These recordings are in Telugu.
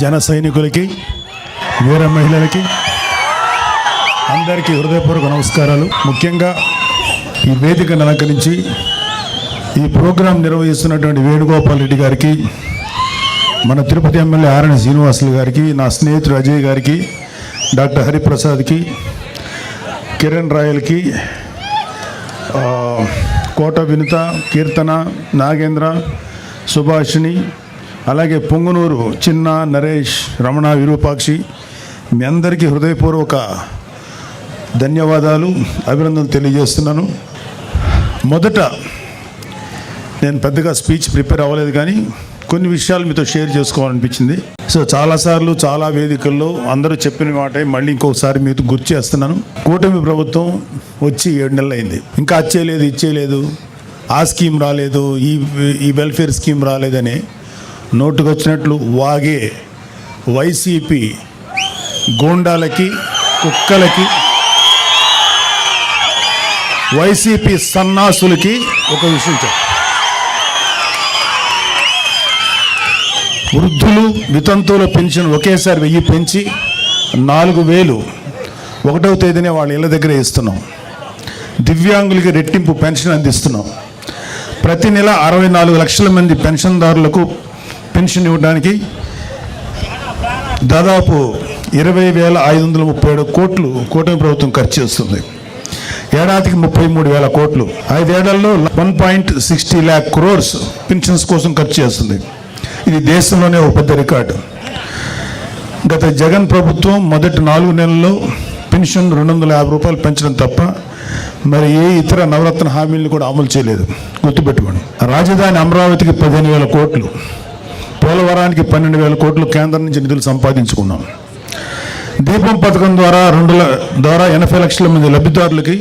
జన సైనికులకి వీర మహిళలకి అందరికీ హృదయపూర్వక నమస్కారాలు. ముఖ్యంగా ఈ వేదికను అలంకరించి ఈ ప్రోగ్రాం నిర్వహిస్తున్నటువంటి వేణుగోపాల్ రెడ్డి గారికి మన తిరుపతి ఎమ్మెల్యే ఆరణి శ్రీనివాసులు గారికి నా స్నేహితుడు అజయ్ గారికి డాక్టర్ హరిప్రసాద్కి కిరణ్ రాయల్కి కోట వినుత కీర్తన నాగేంద్ర సుభాషిణి అలాగే పొంగునూరు చిన్న నరేష్ రమణ విరూపాక్షి మీ అందరికీ హృదయపూర్వక ధన్యవాదాలు అభినందనలు తెలియజేస్తున్నాను. మొదట నేను పెద్దగా స్పీచ్ ప్రిపేర్ అవ్వలేదు కానీ కొన్ని విషయాలు మీతో షేర్ చేసుకోవాలనిపించింది. సో చాలాసార్లు చాలా వేదికల్లో అందరూ చెప్పిన మాటే మళ్ళీ ఇంకొకసారి మీతో గుర్తు చేస్తున్నాను. కూటమి ప్రభుత్వం వచ్చి ఏడు నెలలు అయింది. ఇంకా అచ్చేయలేదు ఇచ్చేయలేదు ఆ స్కీమ్ రాలేదు ఈ ఈ వెల్ఫేర్ స్కీమ్ రాలేదని నోటుకొచ్చినట్లు వాగే వైసీపీ గూండాలకి కుక్కలకి వైసీపీ సన్నాసులకి ఒక విషయం వృద్ధులు వితంతువుల పెన్షన్ ఒకేసారి వెయ్యి పెంచి నాలుగు వేలు ఒకటవ తేదీనే వాళ్ళ ఇళ్ళ దగ్గర ఇస్తున్నాం. దివ్యాంగులకి రెట్టింపు పెన్షన్ అందిస్తున్నాం. ప్రతి నెల అరవై నాలుగు లక్షల మంది పెన్షన్దారులకు పెన్షన్ ఇవ్వడానికి దాదాపు ఇరవై వేల ఐదు వందల ముప్పై ఏడు కోట్లు కూటమి ప్రభుత్వం ఖర్చు చేస్తుంది. ఏడాదికి ముప్పై మూడు వేల కోట్లు. ఐదేళ్ళలో one point sixty lakh crores pensions కోసం ఖర్చు చేస్తుంది. ఇది దేశంలోనే ఒక పెద్ద రికార్డు. గత జగన్ ప్రభుత్వం మొదటి నాలుగు నెలల్లో పెన్షన్ రెండు వందల యాభై రూపాయలు పెంచడం తప్ప మరి ఏ ఇతర నవరత్న హామీలను కూడా అమలు చేయలేదు. గుర్తుపెట్టుకోండి. రాజధాని అమరావతికి పదిహేను వేల కోట్లు. పోలవరానికి పన్నెండు వేల కోట్లు కేంద్రం నుంచి నిధులు సంపాదించుకున్నాం. దీపం పథకం ద్వారా రెండు ద్వారా ఎనభై లక్షల మంది లబ్ధిదారులకి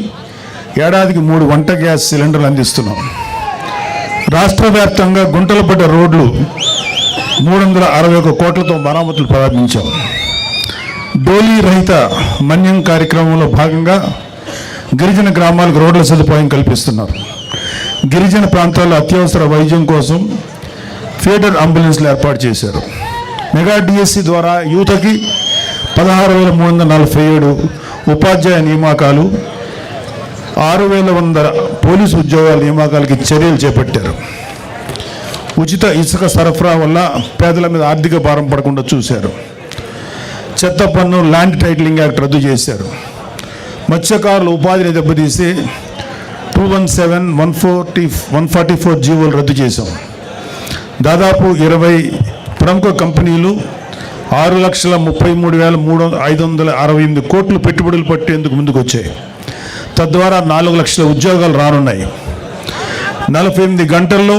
ఏడాదికి మూడు వంట గ్యాస్ సిలిండర్లు అందిస్తున్నాం. రాష్ట్ర వ్యాప్తంగా గుంటలు పడ్డ రోడ్లు మూడు వందల అరవై ఒక కోట్లతో మరామతులు ప్రారంభించాం. డోలీ రహిత మన్యం కార్యక్రమంలో భాగంగా గిరిజన గ్రామాలకు రోడ్ల సదుపాయం కల్పిస్తున్నారు. గిరిజన ప్రాంతాల్లో అత్యవసర వైద్యం కోసం ఫీడర్ అంబులెన్స్లు ఏర్పాటు చేశారు. మెగా డిఎస్సి ద్వారా యువతకి పదహారు వేల మూడు వందల నలభై ఏడు ఉపాధ్యాయ నియామకాలు ఆరు వేల వంద పోలీసు ఉద్యోగాల నియామకాలకి చర్యలు చేపట్టారు. ఉచిత ఇసుక సరఫరా వల్ల పేదల మీద ఆర్థిక భారం పడకుండా చూశారు. చెత్త పన్ను ల్యాండ్ టైటిలింగ్ యాక్ట్ రద్దు చేశారు. మత్స్యకారుల ఉపాధిని దెబ్బతీసి two one seven one forty one forty four జీవోలు రద్దు చేశాం. దాదాపు ఇరవై ప్రముఖ కంపెనీలు ఆరు లక్షల ముప్పై మూడు వేల మూడు ఐదు వందల అరవై ఎనిమిది కోట్లు పెట్టుబడులు పట్టేందుకు ముందుకు వచ్చాయి తద్వారా నాలుగు లక్షల ఉద్యోగాలు రానున్నాయి. నలభై ఎనిమిది గంటల్లో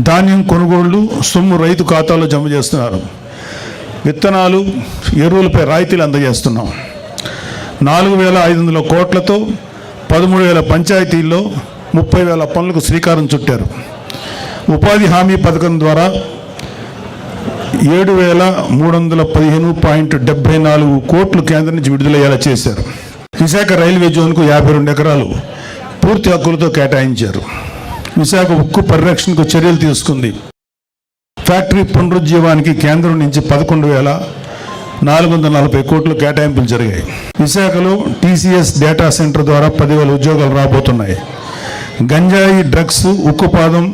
ధాన్యం కొనుగోళ్ళు సొమ్ము రైతు ఖాతాలో జమ చేస్తున్నారు. విత్తనాలు ఎరువులపై రాయితీలు అందజేస్తున్నాం. నాలుగు వేల ఐదు వందల కోట్లతో పదమూడు వేల పంచాయతీల్లో ముప్పై వేల పనులకు శ్రీకారం చుట్టారు. ఉపాధి హామీ పథకం ద్వారా ఏడు వేల మూడు వందల పదిహేను పాయింట్ డెబ్బై నాలుగు కోట్లు కేంద్రం నుంచి విడుదలయ్యేలా చేశారు. విశాఖ రైల్వే జోన్కు యాభై రెండు ఎకరాలు పూర్తి హక్కులతో కేటాయించారు. విశాఖ ఉక్కు పరిరక్షణకు చర్యలు తీసుకుంది. ఫ్యాక్టరీ పునరుజ్జీవానికి కేంద్రం నుంచి పదకొండు వేల నాలుగు వందల నలభై కోట్లు కేటాయింపులు జరిగాయి. విశాఖలో టీసీఎస్ డేటా సెంటర్ ద్వారా పదివేల ఉద్యోగాలు రాబోతున్నాయి. గంజాయి డ్రగ్స్ ఉక్కుపాదం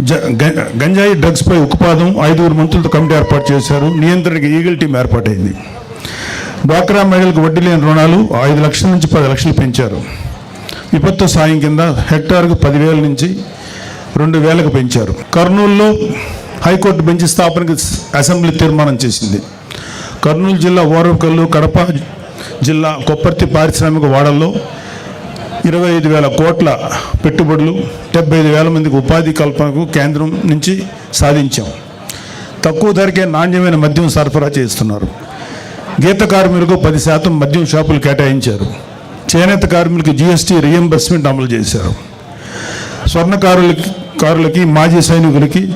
గంజాయి డ్రగ్స్పై ఉక్పాదం ఐదుగురు మంత్రులతో కమిటీ ఏర్పాటు చేశారు. నియంత్రణకి ఈగిల్ టీం ఏర్పాటైంది. డ్వాక్రా మహిళలకు వడ్డీ లేని రుణాలు ఐదు లక్షల నుంచి పది లక్షలు పెంచారు. విపత్తు సాయం కింద హెక్టార్కు పదివేల నుంచి రెండు వేలకు పెంచారు. కర్నూలులో హైకోర్టు బెంచ్ స్థాపనకి అసెంబ్లీ తీర్మానం చేసింది. కర్నూలు జిల్లా ఓరవకల్లు కడప జిల్లా కొప్పర్తి పారిశ్రామిక వాడల్లో ఇరవై ఐదు వేల కోట్ల పెట్టుబడులు డెబ్బై ఐదు వేల మందికి ఉపాధి కల్పనకు కేంద్రం నుంచి సాధించాం. తక్కువ ధరకే నాణ్యమైన మద్యం సరఫరా చేస్తున్నారు. గీత కార్మికులకు పది శాతం మద్యం షాపులు కేటాయించారు. చేనేత కార్మికులకు జీఎస్టీ రియంబర్స్మెంట్ అమలు చేశారు. స్వర్ణకారులకి కారులకి మాజీ సైనికులకి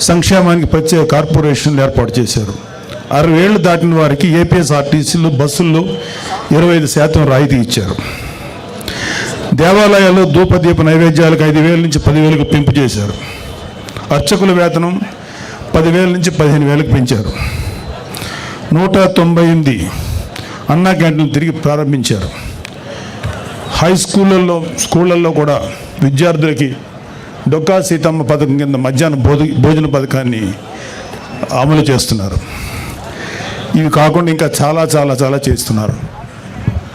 సంక్షేమానికి ప్రత్యేక కార్పొరేషన్లు ఏర్పాటు చేశారు. అరవై ఏళ్ళు దాటిన వారికి ఏపీఎస్ఆర్టీసీలు బస్సుల్లో ఇరవై ఐదు శాతం రాయితీ ఇచ్చారు. దేవాలయాల్లో ధూపదీప నైవేద్యాలకు ఐదు వేల నుంచి పదివేలకు పెంపు చేశారు. అర్చకుల వేతనం పదివేల నుంచి పదిహేను వేలకు పెంచారు. నూట తొంభై ఎనిమిది అన్నా క్యాంటీన్ తిరిగి ప్రారంభించారు. హై స్కూళ్ళల్లో స్కూళ్ళల్లో కూడా విద్యార్థులకి డొక్కా సీతమ్మ పథకం కింద మధ్యాహ్న భోజ భోజన పథకాన్ని అమలు చేస్తున్నారు. ఇవి కాకుండా ఇంకా చాలా చాలా చాలా చేస్తున్నారు.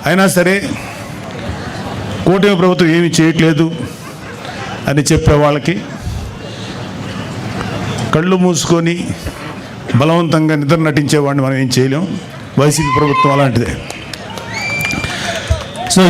అయినా సరే కూటమి ప్రభుత్వం ఏమీ చేయట్లేదు అని చెప్పే వాళ్ళకి కళ్ళు మూసుకొని బలవంతంగా నిద్ర నటించేవాడిని మనం ఏం చేయలేం. వైసీపీ ప్రభుత్వం అలాంటిదే.